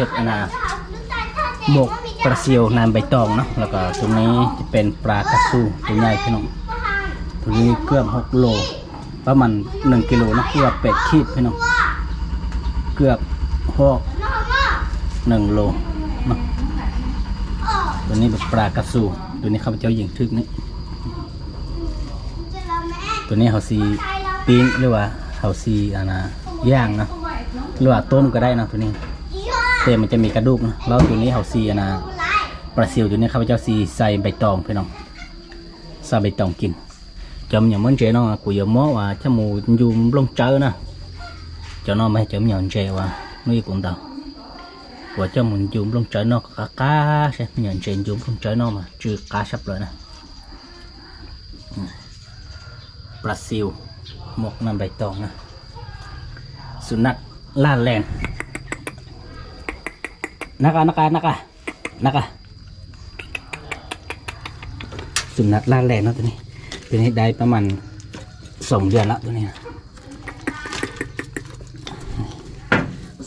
ห็ดอนน่ะหมกปลาซิวน้ำใบตองเนาะแล้วก็ตรงนี้จะเป็นปลากระสูตัวใหญ่พี่น้องตรงนี้เกือบ6โลประมาณ1กิโลนะเกือบ8ขีดพี่น้องเกือบหก1โลนะตัวนี้เป็นปลากระสูตัวนี้ข้าพเจ้ายิงทึกนี่ตัวนี้เขาซีปิ้งหรือว่าเขาซีอันน่ะย่างนะหรือว่าต้มก็ได้นะตัวนี้ แต่มันจะมีกระดูกนะแล้วตัวนี้เขาซีนะปลาซิวตัวนี้ข้าพเจ้าซีใส่ใบตองพี่น้องใส่ใบตองกินจำอย่างมันเจน้องกูอย่ามัวว่าถ้ามูอยู่ลงเจอนะ cho nó mấy chấm nhọn chè ว่า nuôi cũng tao của cho mình dùng lông trời nó cá cá sẽ nhận chuyện dùng lông trời nó mà chưa cá sắp rồi nè Ừ. ปลาซิวหมกน้ำใบตองนะสุนัขล่าแรง naka naka naka naka สุนัขล่าแรงเนาะตัวนี้ตัวนี้ได้ประมาณสองเดือนแล้วตัวนี้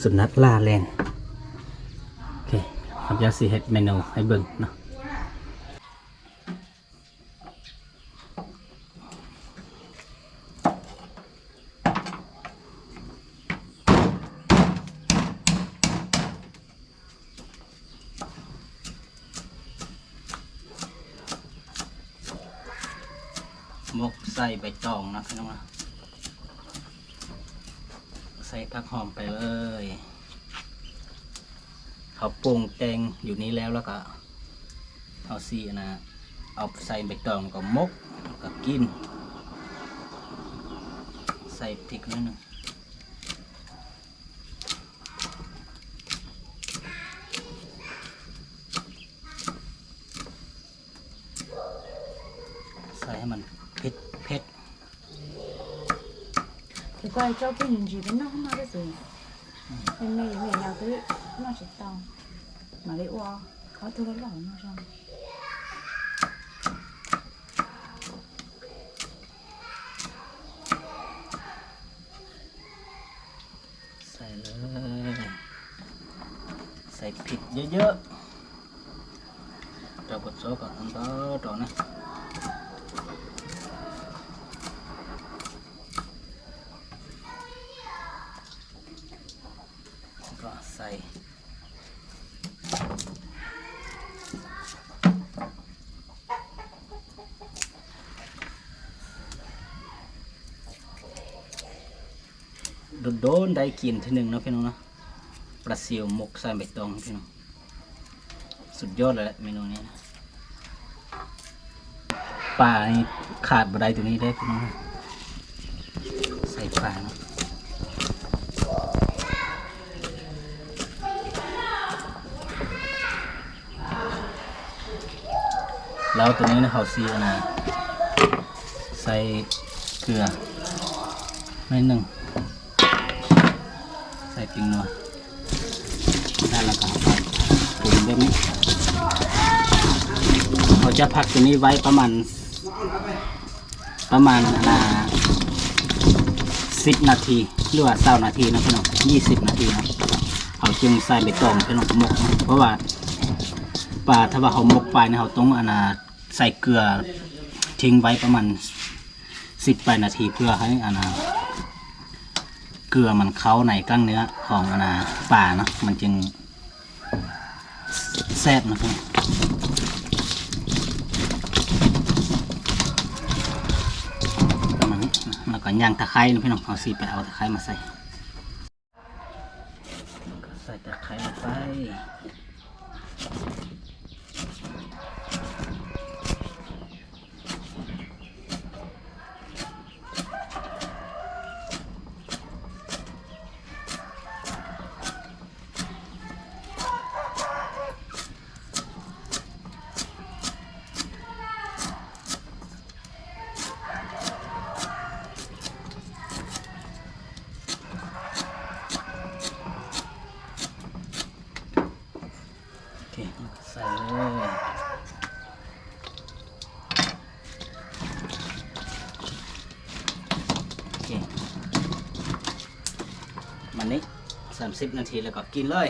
สุนัขล่าแรงโอเคทำยาสีเห็ดเมนูให้เบิ่งเนาะหมก ใส่ใบตองนะพี่น้องนะใส่ผักหอมไปเลยเขาปรุงแตงอยู่นี้แล้วแล้วก็เอาซีนะเอาใส่ใบตองกับมก็มกแล้วก็กิน ใส่พริกนิดนึง quay cho cái nhìn gì với nó không nói cái gì? Nên này người nào tới nó chỉ to, mà để oa khó thua lấy lỏng nó xong ใส่เลยใส่ผิดเยอะๆเราบดซอก่อนอันต่อต่อนะ โดนๆได้กินทีหนึ่งเนาะพี่น้องเนาะปลาซิวหมกใส่ใบตองพี่น้องสุดยอดเลยแหละเมนูนี้นะปลานี่ขาดบะไดตัวนี้ได้พี่น้องนใส่ปลาเนาะแล้วตัวนี้นะเขาซีอันนะใส่เกลือไม่หนึ่ง ใส่ปิงนัวได้แล้วก็เอาไปปรุงแบบนี้เราจะพักตัวนี้ไว้ประมาณ ประมาณอ่าสิบนาทีหรือว่าเศร้านาทีนะพี่น้องยี่สิบนาทีนะเขาจึงใส่ใบตองพี่น้องหมกนะเพราะว่าปลาถ้าว่าเขาหมกไปนี่ยเขาต้องอนน่ะใส่เกลือทิ้งไว้ประมาณสิบแปดนาทีเพื่อให้อนน่ะ เกลือมันเข้าในกล้างเนื้อของอนาป่าเนาะมันจึงแซ่บนะพี่ประมาณนี้แล้วก็ย่างตะไคร้นะพี่น้องเอาซีไปเอาตะไคร้มาใส่ใส่ตะไคร้ลงไป มันนี้สามสิบนาทีแล้วก็กินเลย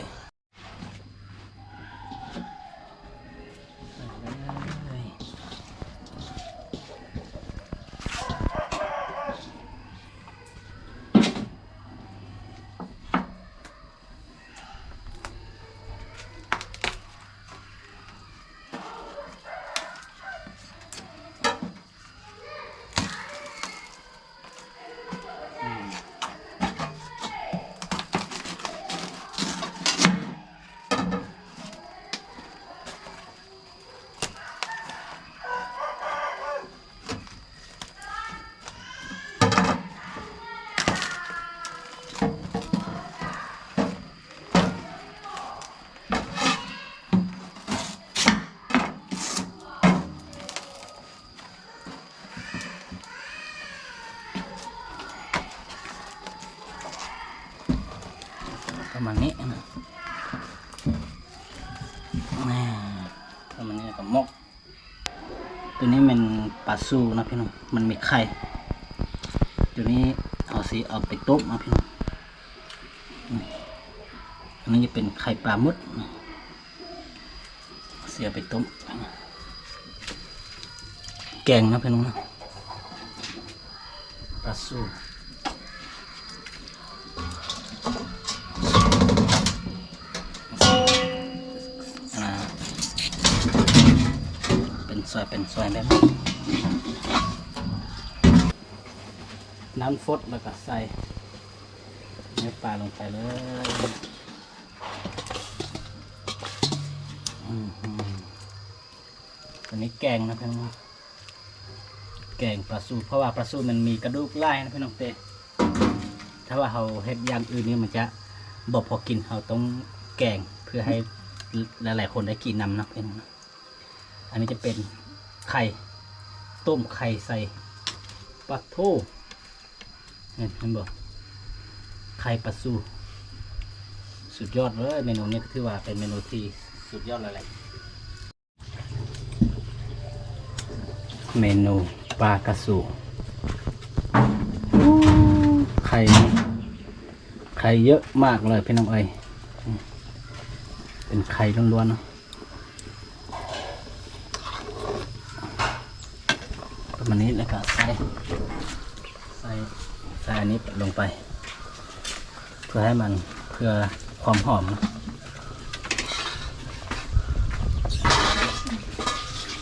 นี้นะแม่ประมาณนี้กับมก ตัวนี้มันปลาซูนะพี่น้อง มันมีไข่ ตัวนี้เอาสีเอาไปต้มนะพี่น้องอันนี้จะเป็นไข่ปลาหมึดเสียไปต้ม แกงนะพี่น้องนะปลาซู ซอยเป็นซอยแบบนี้น้ำฟดแล้วก็ใส่เนื้อปลาลงไปเลยอื้อหือตัวนี้แกงนะพี่น้องแกงปลาสูเพราะว่าปลาสูมันมีกระดูกไล่นะพี่น้องเต้ถ้าว่าเราเฮ็ดอย่างอื่นนี่มันจะบอกพอกินเราต้องแกงเพื่อให้หลายๆคนได้กินนำนะเพื่อนนะอันนี้จะเป็น ไข่ ต้มไข่ใส่ปลาทูเห็นเห็นบอกไข่ปลาซูสุดยอดเลยเมนูนี้ถือว่าเป็นเมนูที่สุดยอดเลยแหละเมนูปลากระสูไข่ไข่เยอะมากเลยพี่น้องเอ้ยเป็นไข่ล้วนๆเนาะ ประมาณนี้แล้วก็ใส่ใส่ใส่อันนี้ลงไป เพื่อให้มันเพื่อความหอมเนอะ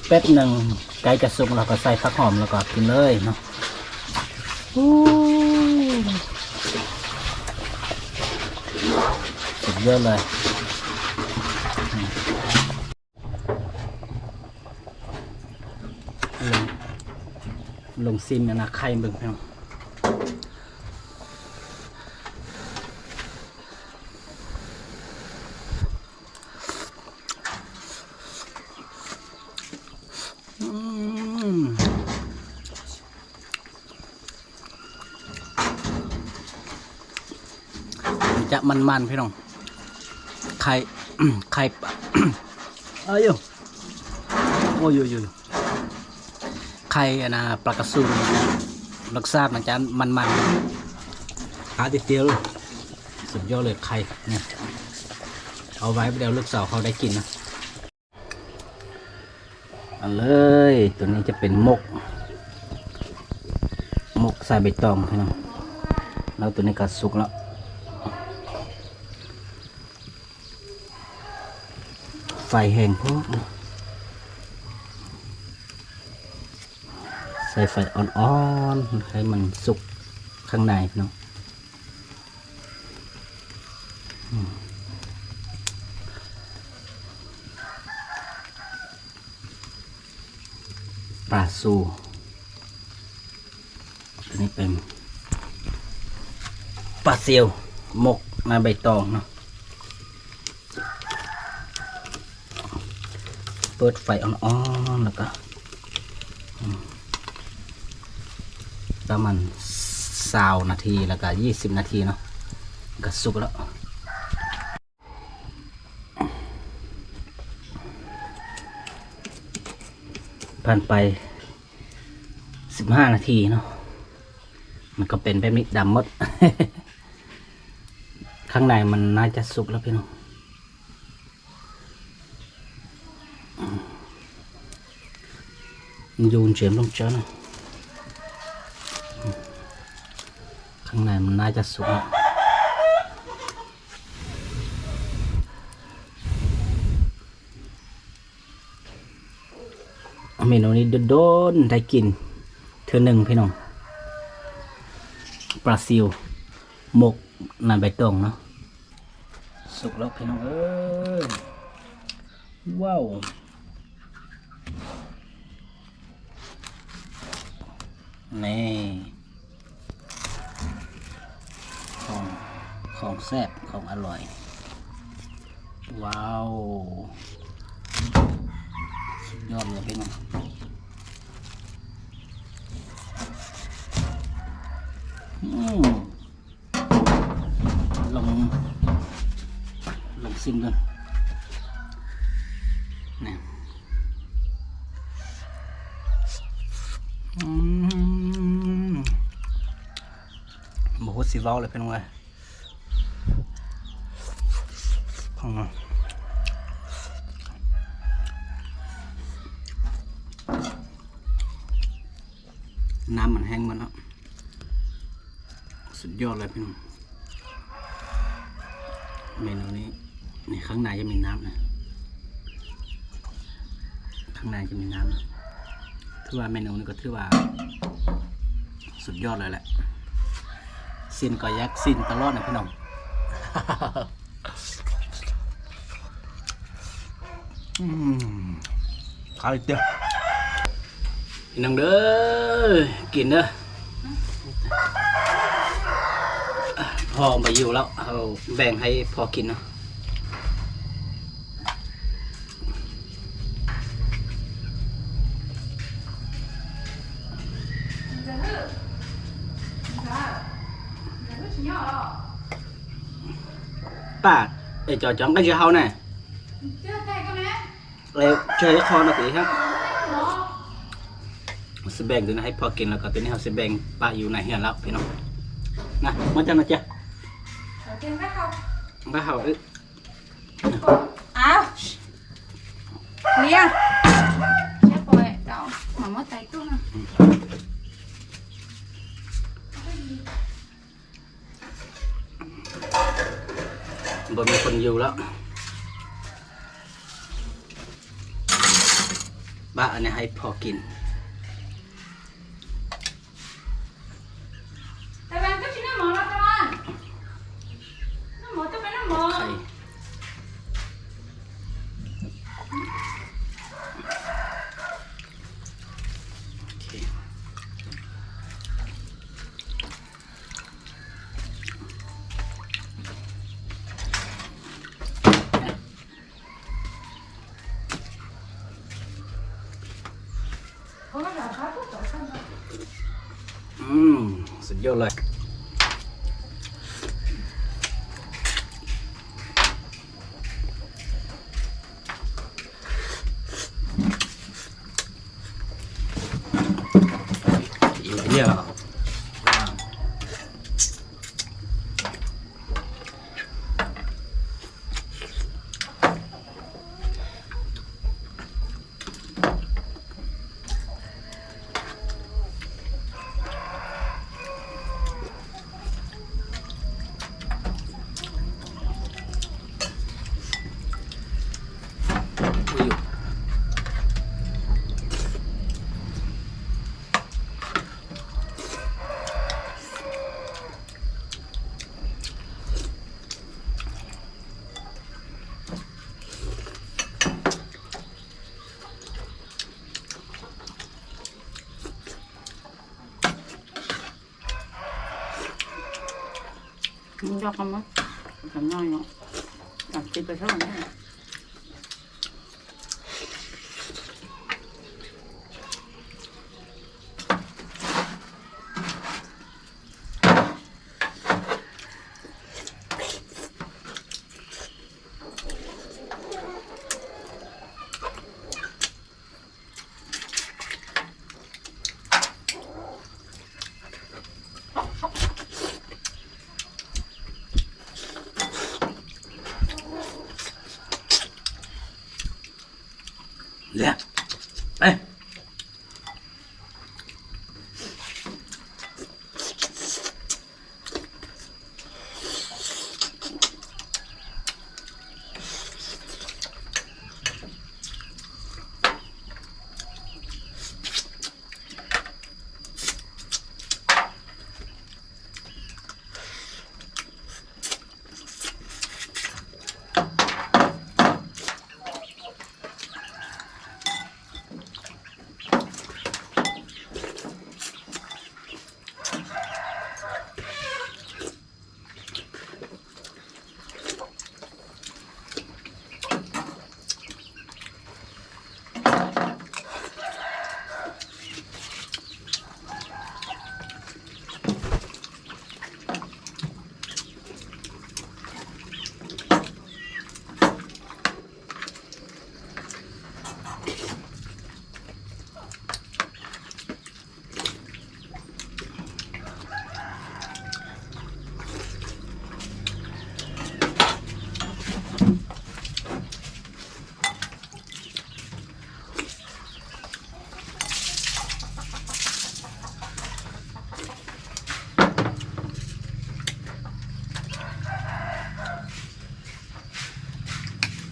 แป๊บหนึ่งไก่จะสุกเราก็ใส่ผักหอมแล้วก็กินเลยเนาะสุดยอดเลยลง ลงซิมนะนะไข่เบิ่งพี่น้องจะมันๆพี่น้อง ไข่ ไข่ เอ้ยอยู่โอ้ยยย ไข่อนะปลากระสูนะรสชาติมันจะมันมันๆหาติเตียวสุดยอดเลยไข่เนี่ยเอาไว้เดี๋ยวลูกสาวเขาได้กินนะเอาเลยตัวนี้จะเป็นมก มกใส่ใบตองพี่น้องแล้วตัวนี้ก็สุกแล้วไฟแห้งพวก ใส่ไฟอ่อนๆให้มันสุกข้างในเนาะอืมปลาซูตัวนี้เป็นปลาเซียวหมกมาใบตองเนาะเปิดไฟอ่อนๆแล้วก็ ประมาณสาวนาทีแล้วก็ยี่สิบนาทีเนาะก็สุกแล้วผ่านไปสิบห้านาทีเนาะมันก็เป็นแบบนี้ดำหมด ข้างในมันน่าจะสุกแล้วพี่น้องอืมมันโยนเฉียมลงเจ้านะอืมข้างในมันน่าจะสุกแล้วเมนูนี้โดนได้กิน เธอหนึ่งพี่น้องปลาซิวหมกนันใบตองเนาะสุกแล้วพี่น้องเอ้ยว้าวนี่ของ ของแซ่บของอร่อย ว้าวสุดยอดเลยพี่น้องลองลองซิมกันนี่อืมบอกว่าสิเว้าเลยเป็นไงพังอะ น้ำมันแห้งหมันแล้ว สุดยอดเลยพี่น้อง เมนูนี้นี่ข้างในจะมีน้ำนะ ข้างในจะมีน้ำนะถือว่าเมนูนี้ก็ถือว่า สุดยอดเลยแหละสิ้นก็ยักสิ้นตลอดนะพี่น้องอืมข้าวอีกเดียว พี่น้องเด้อกินเด้อพอมาอยู่แล้วเอาแบ่งให้พอกินเนาะป้าไอ้จอจองก็จะเฮาแน่เลยช่วยคอหน่อยสิครับ สแบ่งตัวนี้ให้พอกินแล้วก็ตัวนี้เขาสแบ่งป้าอยู่ในเฮือนแล้วพี่น้องนะมาจ้านะจ๊ะป้าเขาเอ้ย áo nia chết rồi đâu mà mất tay tôi nè บ่มีคนอยู่แล้วบ้าอันนี้ให้พอกิน มสุดยอดเลย อยู่เนี่ยเหรอว้าวอุ้ยอยู่ มึงจะทำไหมทำด้เนาะตัดติดไปเท่าไหร่ บ